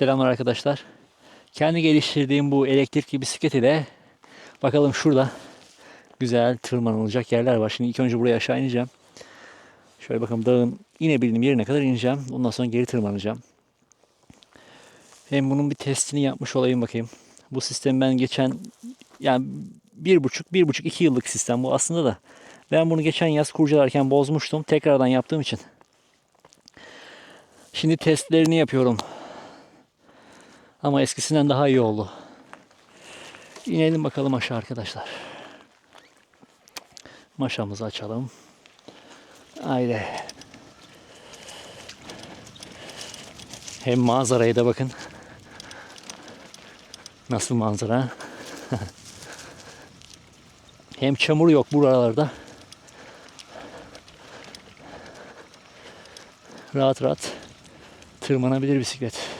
Selamlar arkadaşlar. Kendi geliştirdiğim bu elektrikli bisiklet ile bakalım şurada güzel tırmanılacak yerler var. Şimdi ilk önce buraya aşağı ineceğim. Şöyle bakalım dağın inebildiğim yerine kadar ineceğim. Ondan sonra geri tırmanacağım. Hem bunun bir testini yapmış olayım bakayım. Bu sistem ben geçen yani bir buçuk, bir buçuk, iki yıllık sistem bu aslında da. Ben bunu geçen yaz kurcalarken bozmuştum. Tekrardan yaptığım için. Şimdi testlerini yapıyorum. Ama eskisinden daha iyi oldu. İnelim bakalım aşağı arkadaşlar. Maşamızı açalım. Haydi. Hem manzaraya da bakın. Nasıl manzara. Hem çamur yok buralarda. Rahat rahat tırmanabilir bisiklet.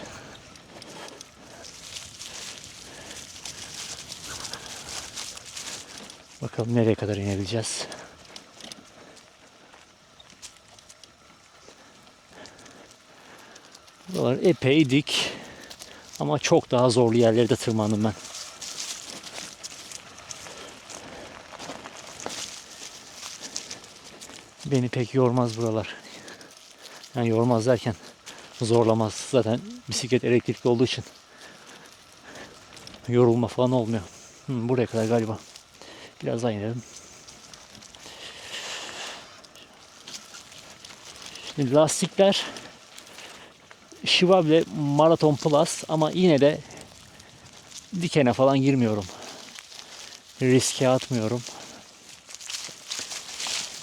Bakalım nereye kadar inebileceğiz. Buralar epey dik. Ama çok daha zorlu yerlere de tırmandım ben. Beni pek yormaz buralar. Yani yormaz derken zorlamaz. Zaten bisiklet elektrikli olduğu için yorulma falan olmuyor. Hı, buraya kadar galiba. Biraz daha inelim. Şimdi lastikler Schwalbe Marathon Plus ama yine de dikene falan girmiyorum. Riske atmıyorum.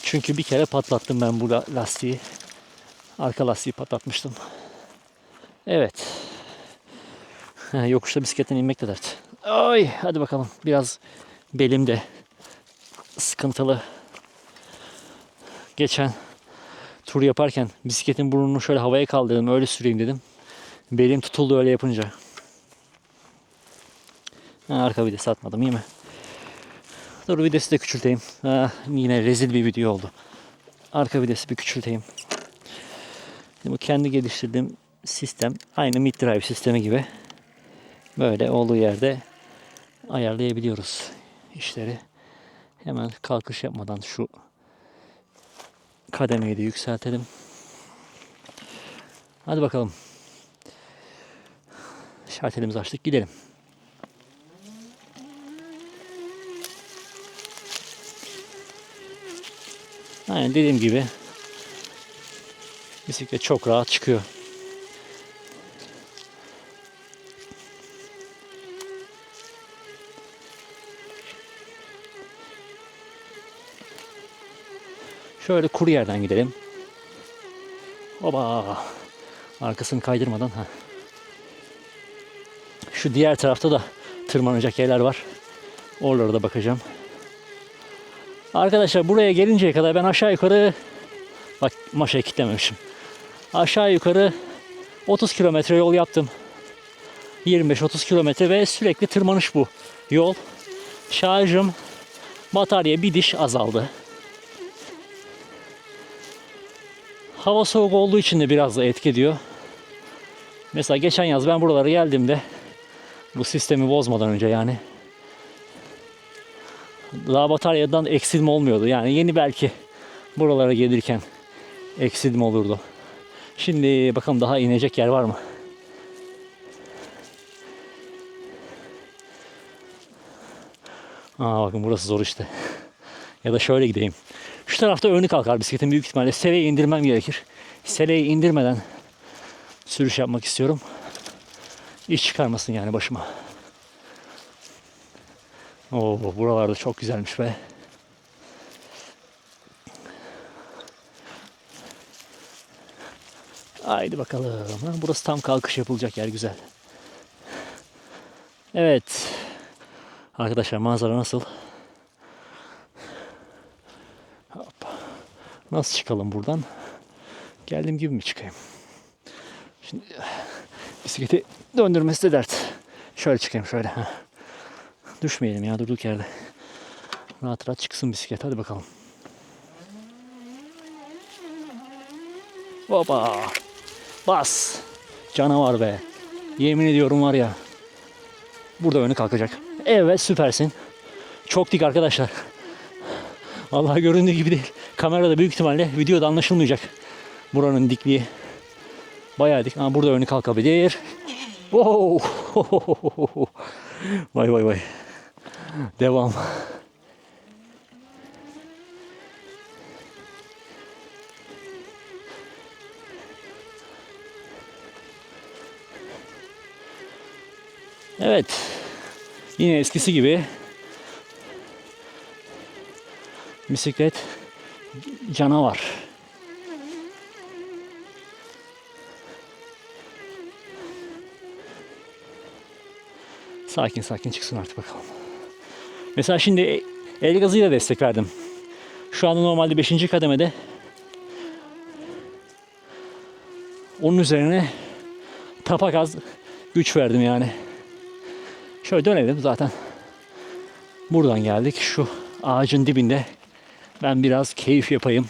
Çünkü bir kere patlattım ben bu la- lastiği. Arka lastiği patlatmıştım. Evet. Yokuşta bisikletten inmek de dert. Ay hadi bakalım. Biraz belim de sıkıntılı. Geçen tur yaparken bisikletin burnunu şöyle havaya kaldırdım. Öyle süreyim dedim. Belim tutuldu öyle yapınca. Ha, arka vites atmadım iyi mi? Dur videsi de küçülteyim. Ha, yine rezil bir video oldu. Arka videsi bir küçülteyim. Şimdi bu kendi geliştirdiğim sistem aynı mid drive sistemi gibi. Böyle olduğu yerde ayarlayabiliyoruz işleri. Hemen kalkış yapmadan şu kademeyi de yükseltelim. Hadi bakalım. Şartelimizi açtık gidelim. Aynen dediğim gibi bisiklet çok rahat çıkıyor. Şöyle kuru yerden gidelim. Oba. Arkasını kaydırmadan. Ha. Şu diğer tarafta da tırmanacak yerler var. Oralara da bakacağım. Arkadaşlar buraya gelinceye kadar ben aşağı yukarı bak maşayı kitlememişim. Aşağı yukarı 30 kilometre yol yaptım. 25-30 kilometre ve sürekli tırmanış bu yol. Şarjım batarya bir diş azaldı. Hava soğuk olduğu için de biraz da etki ediyor. Mesela geçen yaz ben buralara geldiğimde bu sistemi bozmadan önce yani daha bataryadan eksilme olmuyordu. Yani yeni belki buralara gelirken eksilme olurdu. Şimdi bakalım daha inecek yer var mı? Aa bakın burası zor işte. Ya da şöyle gideyim. Şu tarafta önü kalkar bisikletin büyük ihtimalle. Sereye indirmem gerekir. Sereyi indirmeden sürüş yapmak istiyorum. İş çıkarmasın yani başıma. Oo buralarda çok güzelmiş be. Haydi bakalım. Burası tam kalkış yapılacak yer güzel. Evet. Arkadaşlar manzara nasıl? Nasıl çıkalım buradan? Geldiğim gibi mi çıkayım? Şimdi bisikleti döndürmesi de dert. Şöyle çıkayım şöyle. ha. Düşmeyelim ya durduk yerde. Rahat rahat çıksın bisiklet. Hadi bakalım. Hoppa. Bas. Canavar be. Yemin ediyorum var ya. Burada önü kalkacak. Evet süpersin. Çok dik arkadaşlar. Vallahi göründüğü gibi değil. Kamerada büyük ihtimalle videoda anlaşılmayacak. Buranın dikliği. Bayağı dik. Ama burada önü kalkabilir. Wow. vay vay vay. Devam. Evet. Yine eskisi gibi bisiklet canavar. Sakin sakin çıksın artık bakalım. Mesela şimdi el gazıyla destek verdim. Şu anda normalde 5. kademede onun üzerine tapa gaz güç verdim yani. Şöyle dönelim zaten. Buradan geldik. Şu ağacın dibinde ben biraz keyif yapayım.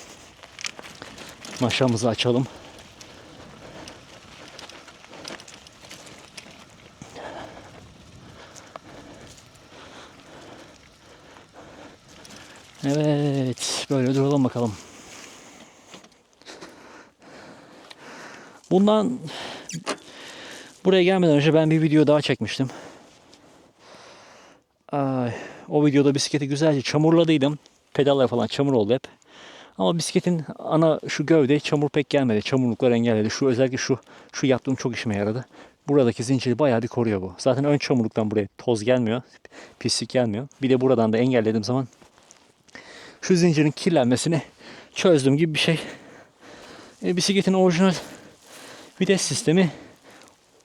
Maşamızı açalım. Evet, böyle duralım bakalım. Bundan buraya gelmeden önce ben bir video daha çekmiştim. Ay, o videoda bisikleti güzelce çamurladıydım. Pedallar falan çamur oldu hep. Ama bisikletin ana şu gövde çamur pek gelmedi. Çamurluklar engelledi. Şu özellikle şu şu yaptığım çok işime yaradı. Buradaki zinciri bayağı bir koruyor bu. Zaten ön çamurluktan buraya toz gelmiyor. Pislik gelmiyor. Bir de buradan da engellediğim zaman şu zincirin kirlenmesini çözdüm gibi bir şey. E, bisikletin orijinal vites sistemi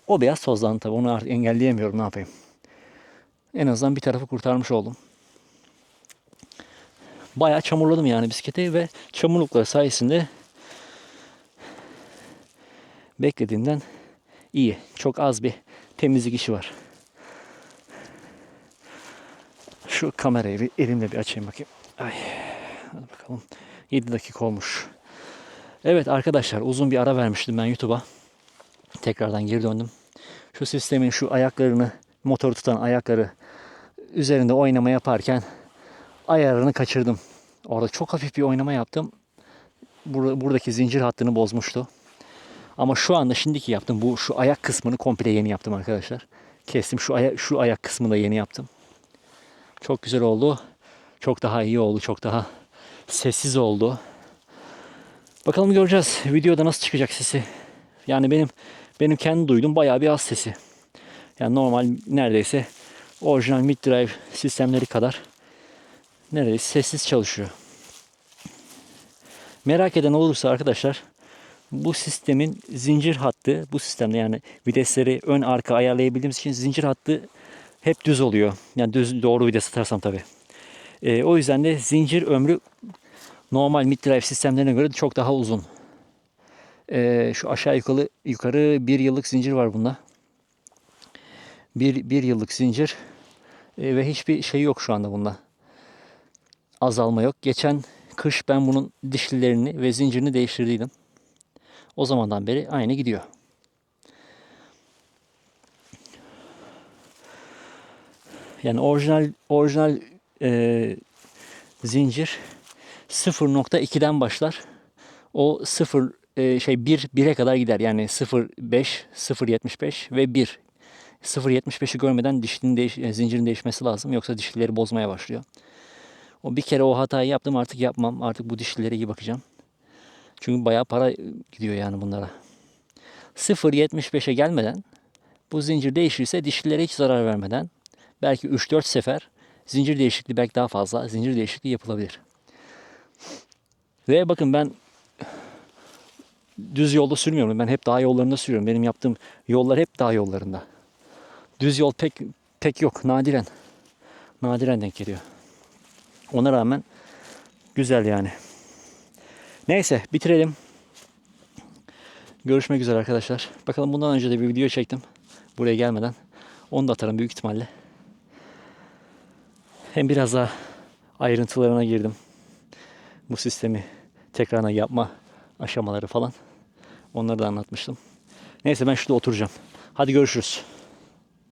o beyaz tozlandı tabii. Onu artık engelleyemiyorum ne yapayım. En azından bir tarafı kurtarmış oldum. Bayağı çamurladım yani bisikleti ve çamurluklar sayesinde beklediğimden iyi. Çok az bir temizlik işi var. Şu kamerayı bir elimle bir açayım bakayım. Ay. Hadi bakalım. 7 dakika olmuş. Evet arkadaşlar uzun bir ara vermiştim ben YouTube'a. Tekrardan geri döndüm. Şu sistemin şu ayaklarını, motoru tutan ayakları üzerinde oynama yaparken ayarını kaçırdım. Orada çok hafif bir oynama yaptım. Bur- buradaki zincir hattını bozmuştu. Ama şu anda şimdiki yaptım. Bu şu ayak kısmını komple yeni yaptım arkadaşlar. Kestim şu ayak şu ayak kısmını da yeni yaptım. Çok güzel oldu. Çok daha iyi oldu. Çok daha sessiz oldu. Bakalım göreceğiz. Videoda nasıl çıkacak sesi. Yani benim benim kendi duydum bayağı bir az sesi. Yani normal neredeyse orijinal mid drive sistemleri kadar neredeyse sessiz çalışıyor. Merak eden olursa arkadaşlar bu sistemin zincir hattı bu sistemde yani vitesleri ön arka ayarlayabildiğimiz için zincir hattı hep düz oluyor. Yani düz doğru vites atarsam tabii. Ee, o yüzden de zincir ömrü normal mid drive sistemlerine göre çok daha uzun. Ee, şu aşağı yukarı yukarı bir yıllık zincir var bunda. Bir, bir yıllık zincir Ee, ve hiçbir şey yok şu anda bunda. Azalma yok. Geçen kış ben bunun dişlilerini ve zincirini değiştirdiydim. O zamandan beri aynı gidiyor. Yani orijinal orijinal e, zincir 0.2'den başlar. O 0 e, şey 1 1'e kadar gider. Yani 0.5, 0.75 ve 1. 0.75'i görmeden dişlinin değiş, e, zincirin değişmesi lazım. Yoksa dişlileri bozmaya başlıyor. O bir kere o hatayı yaptım artık yapmam. Artık bu dişlilere iyi bakacağım. Çünkü bayağı para gidiyor yani bunlara. 0.75'e gelmeden bu zincir değişirse dişlilere hiç zarar vermeden belki 3-4 sefer zincir değişikliği belki daha fazla zincir değişikliği yapılabilir. Ve bakın ben düz yolda sürmüyorum. Ben hep dağ yollarında sürüyorum. Benim yaptığım yollar hep dağ yollarında. Düz yol pek pek yok. Nadiren. Nadiren denk geliyor. Ona rağmen güzel yani. Neyse bitirelim. Görüşmek üzere arkadaşlar. Bakalım bundan önce de bir video çektim. Buraya gelmeden. Onu da atarım büyük ihtimalle. Hem biraz daha ayrıntılarına girdim. Bu sistemi tekrardan yapma aşamaları falan. Onları da anlatmıştım. Neyse ben şurada oturacağım. Hadi görüşürüz.